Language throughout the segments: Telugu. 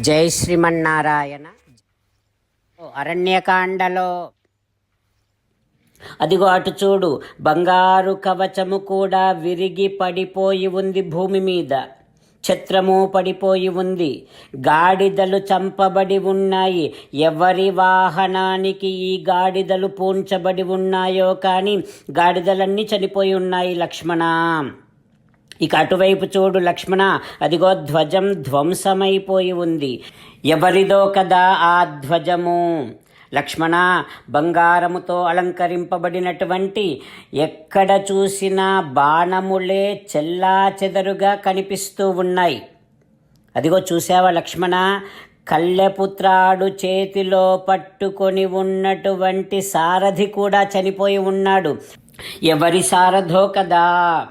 జై శ్రీమన్నారాయణ. అరణ్యకాండలో. అదిగో అటు చూడు బంగారు కవచము కూడా విరిగి పడిపోయి ఉంది భూమి మీద. ఛత్రము పడిపోయి ఉంది. గాడిదలు చంపబడి ఉన్నాయి. ఎవరి వాహనానికి ఈ గాడిదలు పూంచబడి ఉన్నాయో కానీ గాడిదలన్నీ చనిపోయి ఉన్నాయి లక్ష్మణ. ఇక అటువైపు చూడు లక్ష్మణ అదిగో ధ్వజం ధ్వంసమైపోయి ఉంది. ఎవరిదో కదా ఆ ధ్వజము? లక్ష్మణ బంగారముతో అలంకరింపబడినటువంటి ఎక్కడ చూసినా బాణములే చెల్లా చెదరుగా కనిపిస్తూ ఉన్నాయి. అదిగో చూసావా లక్ష్మణ? కళ్ళెపుత్రాడు చేతిలో పట్టుకొని ఉన్నటువంటి సారథి కూడా చనిపోయి ఉన్నాడు. ఎవరి సారథో కదా?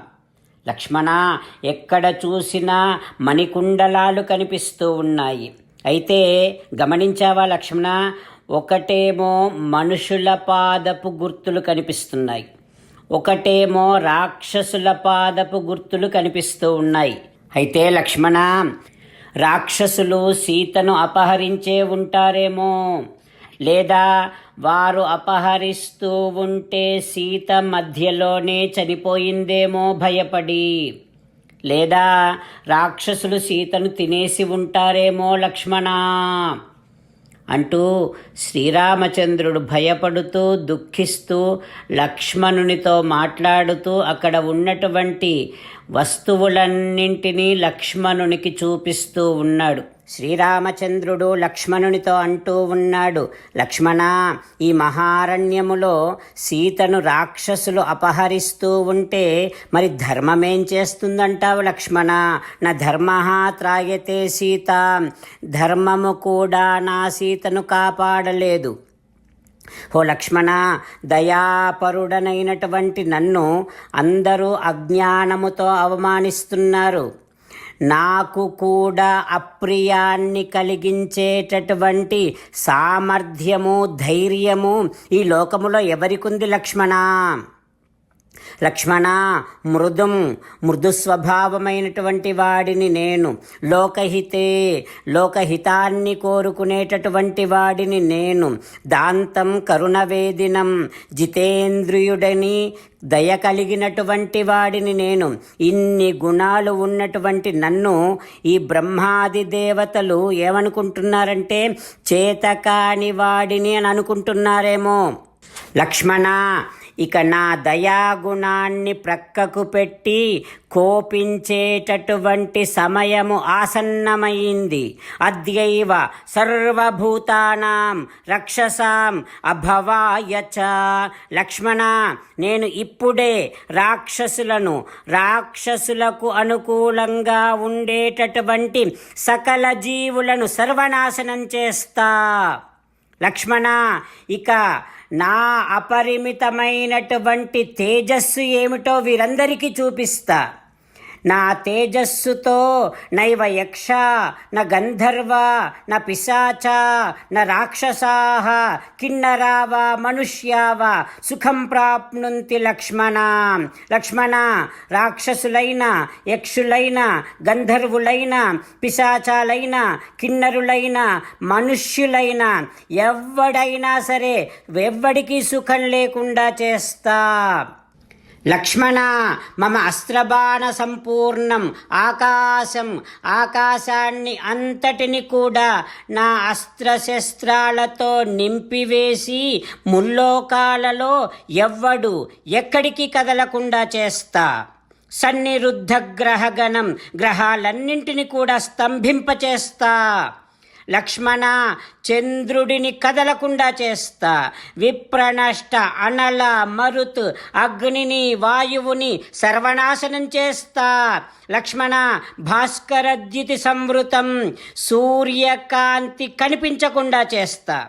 లక్ష్మణ ఎక్కడ చూసినా మణికుండలాలు కనిపిస్తూ ఉన్నాయి. అయితే గమనించావా లక్ష్మణ? ఒకటేమో మనుషుల పాదపు గుర్తులు కనిపిస్తున్నాయి. ఒకటేమో రాక్షసుల పాదపు గుర్తులు కనిపిస్తూ ఉన్నాయి. అయితే లక్ష్మణ రాక్షసులు సీతను అపహరించే ఉంటారేమో? లేదా వారు అపహరిస్తూ ఉంటే సీత మధ్యలోనే చనిపోయిందేమో భయపడి. లేదా రాక్షసులు సీతను తినేసి ఉంటారేమో లక్ష్మణ. అంటూ శ్రీరామచంద్రుడు భయపడుతూ దుఃఖిస్తూ లక్ష్మణునితో మాట్లాడుతూ అక్కడ ఉన్నటువంటి వస్తువులన్నింటినీ లక్ష్మణునికి చూపిస్తూ ఉన్నాడు. శ్రీరామచంద్రుడు లక్ష్మణునితో అంటూ ఉన్నాడు లక్ష్మణ ఈ మహారణ్యములో సీతను రాక్షసులు అపహరిస్తూ ఉంటే మరి ధర్మమేం చేస్తుందంటావు లక్ష్మణ? నా ధర్మ త్రాయతే సీత ధర్మము కూడా నా సీతను కాపాడలేదు. ఓ లక్ష్మణ దయాపరుడనైనటువంటి నన్ను అందరూ అజ్ఞానముతో అవమానిస్తున్నారు. నాకు కూడా అప్రియాన్ని కలిగించేటటువంటి సామర్థ్యము ధైర్యము ఈ లోకములో ఎవరికుంది లక్ష్మణ? లక్ష్మణ మృదుం మృదు స్వభావమైనటువంటి వాడిని నేను లోకహితే లోకహితాన్ని కోరుకునేటటువంటి వాడిని నేను దాంతం కరుణవేదినం జితేంద్రియుడని దయ కలిగినటువంటి వాడిని నేను ఇన్ని గుణాలు ఉన్నటువంటి నన్ను ఈ బ్రహ్మాది దేవతలు ఏమనుకుంటున్నారంటే చేతకాని వాడిని అని అనుకుంటున్నారేమో. లక్ష్మణ ఇక నా దయాగుణాన్ని ప్రక్కకు పెట్టి కోపించేటటువంటి సమయము ఆసన్నమైంది. అద్యైవ సర్వభూతానాం రక్షసాం అభవాయచ లక్ష్మణ నేను ఇప్పుడే రాక్షసులను రాక్షసులకు అనుకూలంగా ఉండేటటువంటి సకల జీవులను సర్వనాశనం చేస్తా. లక్ష్మణ ఇక నా అపరిమితమైనటువంటి తేజస్సు ఏమిటో వీరందరికీ చూపిస్తా. నా తేజస్సుతో నైవ యక్ష న గంధర్వ న పిశాచ న రాక్షసాహ కిన్నరావ మనుష్యావ సుఖం ప్రాప్నుంతి లక్ష్మణ. లక్ష్మణ రాక్షసులైన యక్షులైన గంధర్వులైన పిశాచాలైన కిన్నరులైన మనుష్యులైన ఎవడైనా సరే ఎవ్వడికి సుఖం లేకుండా చేస్తా. లక్ష్మణ మమ అస్త్రబాణ సంపూర్ణం ఆకాశం ఆకాశాన్ని అంతటిని కూడా నా అస్త్రశస్త్రాలతో నింపివేసి ముల్లోకాలలో ఎవ్వడు ఎక్కడికి కదలకుండా చేస్తా. సన్నిరుద్ధ గ్రహగణం గ్రహాలన్నింటిని కూడా స్తంభింపచేస్తా. లక్ష్మణ చంద్రుడిని కదలకుండా చేస్తా. విప్రనష్ట అనల మరుత్ అగ్నిని వాయువుని సర్వనాశనం చేస్తా. లక్ష్మణ భాస్కరద్యుతి సంవృతం సూర్యకాంతి కనిపించకుండా చేస్తా.